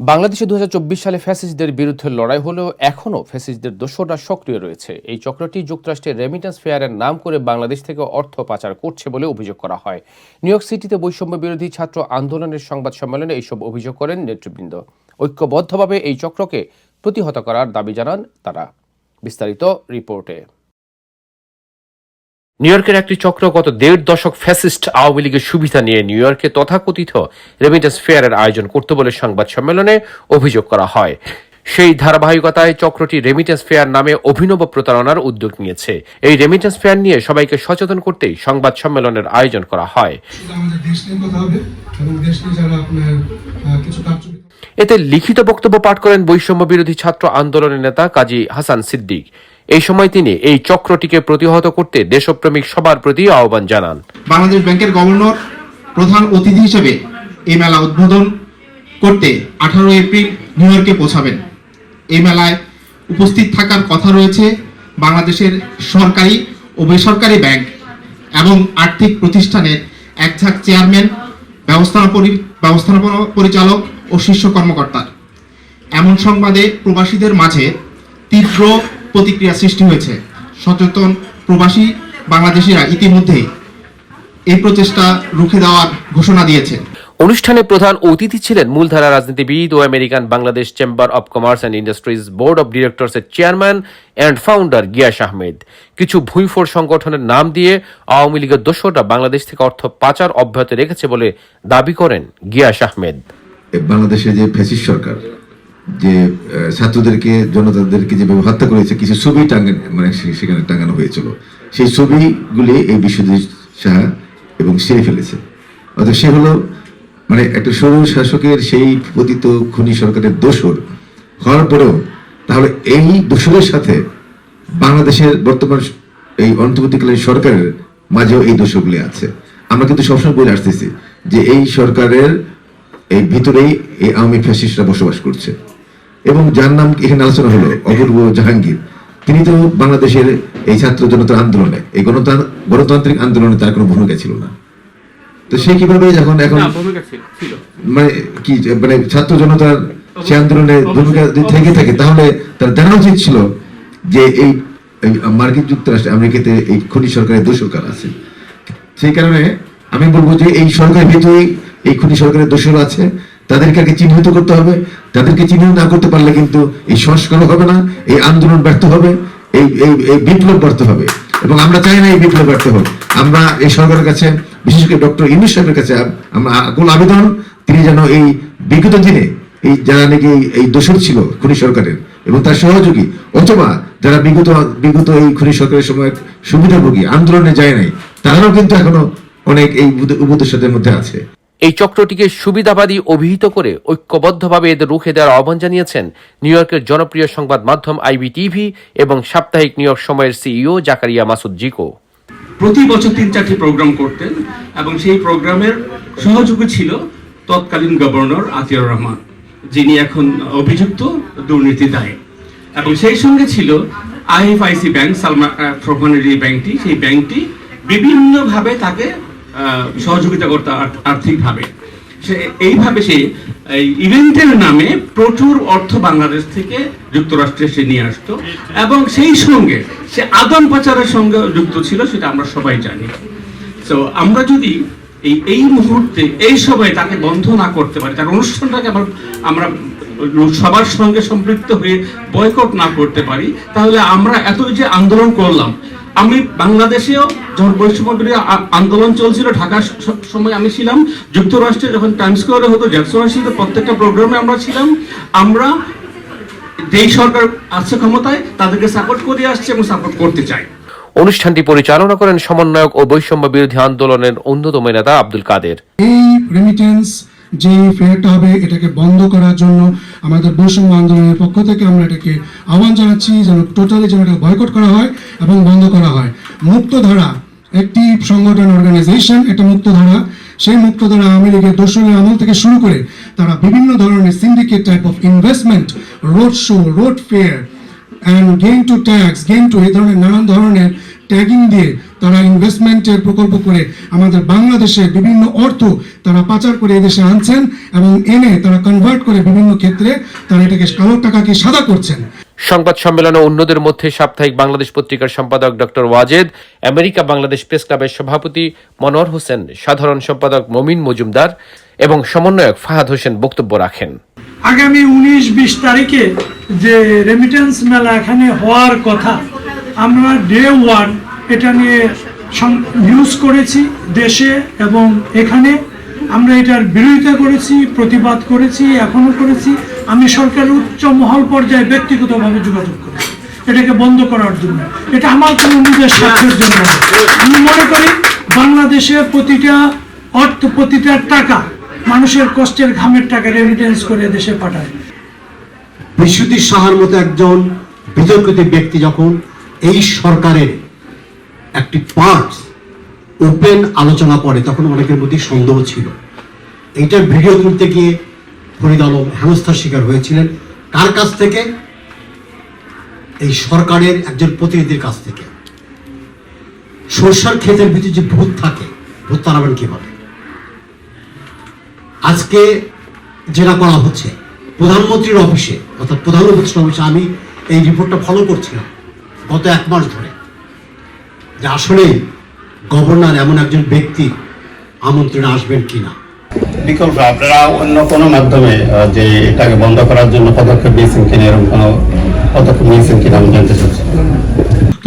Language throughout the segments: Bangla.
বাংলাদেশে দু হাজার চব্বিশ সালে ফ্যাসিস্টদের বিরুদ্ধে লড়াই হলেও এখনও ফ্যাসিস্টদের দোষরা সক্রিয় রয়েছে। এই চক্রটি যুক্তরাষ্ট্রের রেমিটেন্স ফেয়ারের নাম করে বাংলাদেশ থেকে অর্থ পাচার করছে বলে অভিযোগ করা হয়। নিউ ইয়র্ক সিটিতে বৈষম্য বিরোধী ছাত্র আন্দোলনের সংবাদ সম্মেলনে এইসব অভিযোগ করেন নেতৃবৃন্দ। ঐক্যবদ্ধভাবে এই চক্রকে প্রতিহত করার দাবি জানান তারা। বিস্তারিত রিপোর্টে। নিউ ইয়র্কের একটি চক্র গত দেড় দশক ফ্যাসিস্ট আওয়ামী লীগের সুবিধা নিয়ে নিউ ইয়র্কে তথাকথিত রেমিটেন্স ফেয়ারের আয়োজন করতে বলে সংবাদ সম্মেলনে অভিযোগ করা হয়। সেই ধারাবাহিকতায় চক্রটি রেমিটেন্স ফেয়ার নামে অভিনব প্রতারণার উদ্যোগ নিয়েছে। এই রেমিটেন্স ফেয়ার নিয়ে সবাইকে সচেতন করতেই সংবাদ সম্মেলনের আয়োজন করা হয়। এতে লিখিত বক্তব্য পাঠ করেন বৈষম্য বিরোধী ছাত্র আন্দোলনের নেতা কাজী হাসান সিদ্দিক। এই সময় তিনি এই চক্রটিকে প্রতিহত করতে দেশপ্রেমিক সবার প্রতি আহ্বান জানান। বাংলাদেশ ব্যাংকের গভর্নর, প্রধান অতিথি হিসেবে এই মেলা উদ্বোধন করতে আঠারো এপ্রিল নিউ ইয়র্কে পৌঁছাবেন। এই মেলায় উপস্থিত থাকার কথা রয়েছে বাংলাদেশের সরকারি ও বেসরকারি ব্যাংক এবং আর্থিক প্রতিষ্ঠানের এক ঝাঁক চেয়ারম্যান, ব্যবস্থাপনা পরি- ব্যবস্থাপনা পরিচালক ও শীর্ষ কর্মকর্তার এমন সংবাদে প্রবাসীদের মাঝে তীব্র প্রতিক্রিয়া সৃষ্টি হয়েছে। সচেতন প্রবাসী বাংলাদেশিরা ইতিমধ্যেই এই প্রচেষ্টা রুখে দেওয়ার ঘোষণা দিয়েছেন অনুষ্ঠানে প্রধান অতিথি ছিলেন মূলধারা রাজনীতিবিদ ও American Bangladesh chamber of commerce and industries board of ডিরেক্টরসের chairman and founder Giyas Ahmed. কিছু ভুইফোর সংগঠনের নাম দিয়ে আওয়ামী লীগের দোসররা বাংলাদেশ থেকে অর্থ পাচার অব্যাহত রেখেছে বলে দাবি করেন গিয়াস আহমেদ। বাংলাদেশে যে ফ্যাসিস্ট সরকার যে ছাত্রদেরকে, জনতাদেরকে যেভাবে হত্যা করেছে, কিছু ছবি টাঙ্গান মানে সেখানে টাঙানো হয়েছিল। সেই ছবিগুলি এই বিশ্বজিৎ সাহা এবং সেরে ফেলেছে। অর্থাৎ সে হলো মানে একটা সরু শাসকের সেই পতিত খুনি সরকারের দোসর হওয়ার পরেও তাহলে এই দোসরের সাথে বাংলাদেশের বর্তমান এই অন্তর্বর্তীকালীন সরকারের মাঝেও এই দোষগুলি আছে। আমরা কিন্তু সবসময় বলে আসতেছি যে এই সরকারের এই ভিতরেই এই আওয়ামী ফ্যাসিস্টরা বসবাস করছে। এবং যার নাম এখানে আলোচনা হলো অপূর্ব জাহাঙ্গীর। তিনি তো বাংলাদেশের এই ছাত্র জনতার আন্দোলনে এই গণতান্ত্রিক আন্দোলনে তার কোনো ভূমিকা ছিল না। তো সে কীভাবে যখন এখন মানে কি মানে ছাত্র জনতার সে আন্দোলনে ভূমিকা থেকে থাকে তাহলে তার জানা উচিত ছিল যে এই মার্কিন যুক্তরাষ্ট্রে আমেরিকাতে এই খনি সরকারের দোষ সরকার আছে। সেই কারণে আমি বলব যে এই সরকারের ভিতরেই এই খুনি সরকারের দোষর আছে তাদেরকে আগে চিহ্নিত করতে হবে। তাদেরকে চিহ্নিত না করতে পারলে কিন্তু এই সংস্কারও হবে না, এই আন্দোলন ব্যর্থ হবে, এই এই বিপ্লব ব্যর্থ হবে। এবং আমরা চাই না এই বিপ্লব ব্যর্থ হোক। আমরা এই সরকারের কাছে, বিশেষ করে ডক্টর ইনুস সাহেবের কাছে আমরা আকুল আবেদন, তিনি যেন এই বিগত দিনে এই যারা নাকি এই- দোষর ছিল খুনি সরকারের এবং তার সহযোগী, অথবা যারা বিগত বিগত এই খুনি সরকারের সময় সুবিধাভোগী, আন্দোলনে যায় নাই, তারাও কিন্তু এখনও অনেক এই উপদ- উপদেষ্টাদের মধ্যে আছে। এই চক্রটিকে সুবিধাবাদী অভিহিত করে ঐক্যবদ্ধভাবে এদের রুখে দেওয়ার আহ্বান জানিয়েছেন নিউ ইয়র্কের জনপ্রিয় সংবাদ মাধ্যম আইবি টিভি এবং সাপ্তাহিক নিউ ইয়র্ক সময়ের সিইও জাকারিয়া মাসুদ জিকো প্রতি বছর তিন চারটি প্রোগ্রাম করতেন এবং সেই প্রোগ্রামের সহযোগী ছিল তৎকালীন গভর্নর আতিয়ার রহমান যিনি এখন অভিযুক্ত দুর্নীতি দায়ে। এবং সেই সঙ্গে ছিল আইএফআইসি ব্যাংক সালমা আহ, ফরমানের এই ব্যাংকটি। সেই ব্যাংকটি বিভিন্নভাবে তাকে সহযোগিতা করতে আর্থিকভাবে। সে এইভাবে সে ইভেন্টের নামে প্রচুর অর্থ বাংলাদেশ থেকে যুক্তরাষ্ট্রে সে নিয়ে আসতো এবং সেই সঙ্গে সে আদান পাচারের সঙ্গে যুক্ত ছিল, সেটা আমরা সবাই জানি। তো আমরা যদি এই এই মুহূর্তে, এই সময় তাকে বন্ধ না করতে পারি, তার অনুষ্ঠানটাকে আমরা আমরা সবার সঙ্গে সম্পৃক্ত হয়ে বয়কট না করতে পারি, তাহলে আমরা এত যে আন্দোলন করলাম আমি বাংলাদেশেও যখন বৈষম্য আন্দোলন চলছিল ঢাকার সময় আমি ছিলাম যুক্তরাষ্ট্রে যখন টাইম স্কোয়ারে হতো জ্যাকসন হাসিতে প্রত্যেকটা প্রোগ্রামে আমরা ছিলাম আমরা যেই সরকার আছে ক্ষমতায় তাদেরকে সাপোর্ট করে আসছে এবং সাপোর্ট করতে চাই। অনুষ্ঠানটি পরিচালনা করেন সমন্বয়ক ও বৈষম্য বিরোধী আন্দোলনের অন্যতম নেতা আব্দুল কাদের। এই রেমিটেন্স যে ফেয়ারটা হবে এটাকে বন্ধ করার জন্য আমাদের বৈষম্য আন্দোলনের পক্ষ থেকে আমরা এটাকে আহ্বান জানাচ্ছি যেন টোটালি যেন এটা বয়কট করা হয় এবং বন্ধ করা হয়। মুক্তধারা একটি সংগঠন অর্গানাইজেশন এটা মুক্তধারা। সেই মুক্তধারা আওয়ামী লীগের দোসরের আমল থেকে শুরু করে তারা বিভিন্ন ধরনের syndicate type of investment road show road fair and gain to tax gain to এই ধরনের নানান ধরনের ট্যাগিং দিয়ে তারা ইনভেস্টমেন্টের প্রকল্প করে আমাদের বাংলাদেশে বিভিন্ন অর্থ তারা পাচার করে এদেশে আনছেন এবং এনে তারা কনভার্ট করে বিভিন্ন ক্ষেত্রে তারা এটাকে কালো টাকাকে সাদা করছেন। সংবাদ সম্মেলনে অন্যদের মধ্যে সাপ্তাহিক বাংলাদেশ পত্রিকার সম্পাদক doctor Wajed, America Bangladesh press ক্লাবের সভাপতি মনোয়ার হোসেন, সাধারণ সম্পাদক মমিন মজুমদার এবং সমন্বয়ক ফাহাদ হোসেন বক্তব্য রাখেন। আগামী উনিশ বিশ তারিখে যে রেমিটেন্স মেলা এখানে হওয়ার কথা, আমরা ডে ওয়ান এটা নিয়ে নিউজ করেছি দেশে এবং এখানে। আমরা এটার বিরোধিতা করেছি, প্রতিবাদ করেছি, এখনও করেছি। আমি সরকারের উচ্চ মহল পর্যায়ে ব্যক্তিগতভাবে যোগাযোগ করেছি। এটাকে বন্ধ করার জন্য। এটা আমার কোনো নিজের স্বার্থের জন্য আমি মনে করি বাংলাদেশের প্রতিটা অর্থ, প্রতিটা টাকা মানুষের কষ্টের ঘামের টাকা রেমিটেন্স করে দেশে পাঠায়। বিশুদ্ধি সাহার মতো একজন বিতর্কিত ব্যক্তি যখন এই সরকারের একটি পার্ট ওপেন আলোচনা করে তখন অনেকের প্রতি সন্দেহ ছিল। এইটার ভিডিও তুলতে গিয়ে ফরিদ আলম হেনস্থার শিকার হয়েছিলেন। কার কাছ থেকে? এই সরকারের একজন প্রতিনিধির কাছ থেকে। সরষার ক্ষেতের ভিতরে যে ভূত থাকে, ভূত তাড়াবেন কীভাবে আজকে যেটা করা হচ্ছে, প্রধানমন্ত্রীর অফিসে, অর্থাৎ প্রধান উপদেষ্টার অফিসে আমি এই রিপোর্টটা ফলো করছিলাম গত এক মাস ধরে। যে আসলে গভর্নর এমন একজন ব্যক্তি আমন্ত্রণে আসবেন কিনা। বিকল্প, আপনারা অন্য কোনো মাধ্যমে যে এটাকে বন্ধ করার জন্য পদক্ষেপ নিয়েছেন কিনা, এরকম কোনো পদক্ষেপ নিয়েছেন কিনা আমি জানতে চাচ্ছি।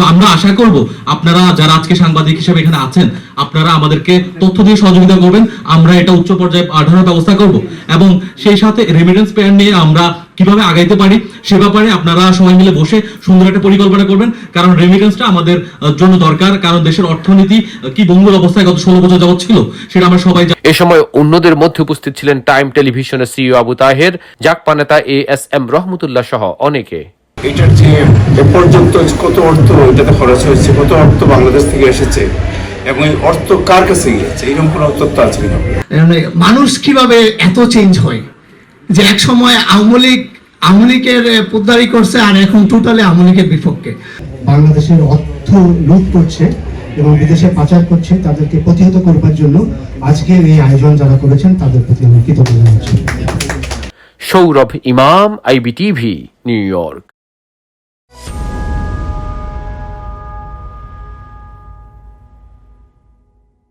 তো আমরা আশা করব আপনারা যারা আজকে সাংবাদিক হিসেবে এখানে আছেন, আপনারা আমাদেরকে তথ্য দিয়ে সহযোগিতা করবেন। আমরা এটা উচ্চ পর্যায়ে পাঠানোর ব্যবস্থা করব এবং সেই সাথে রেমিটেন্স পেয়ার নিয়ে আমরা কীভাবে আগাইতে পারি সে ব্যাপারে আপনারা সবাই মিলে বসে সুন্দর একটা পরিকল্পনা করবেন। কারণ রেমিটেন্সটা আমাদের জন্য দরকার। কারণ দেশের অর্থনীতি কি বঙ্গুর অবস্থায় গত ষোলো বছর যাবৎ ছিল, সেটা আমরা সবাই। এ সময় অন্যদের মধ্যে উপস্থিত ছিলেন টাইম টেলিভিশনের সিইও আবু তাহের, জাকপা নেতা এ এস এম রহমতুল্লাহ সহ অনেকে। এটার যে এ পর্যন্ত কত অর্থ এটাতে খরচ হয়েছে কত অর্থ বাংলাদেশ থেকে এসেছে এবং এই অর্থ কার কাছে গিয়েছে এরকম কোনো তথ্য আছে কিনা? মানে মানুষ কীভাবে এত চেঞ্জ হয়? যে এক সময় আওয়ামী লীগ আওয়ামী লীগের পোদ্দারি করছে আর এখন টোটালি আওয়ামী লীগের বিপক্ষে। বাংলাদেশের অর্থ লুট করছে এবং বিদেশে পাচার করছে তাদেরকে প্রতিহত করবার জন্য আজকের এই আয়োজন যারা করেছেন তাদের প্রতি আমি কৃতজ্ঞ সৌরভ ইমাম আইবিটিভি নিউ ইয়র্ক।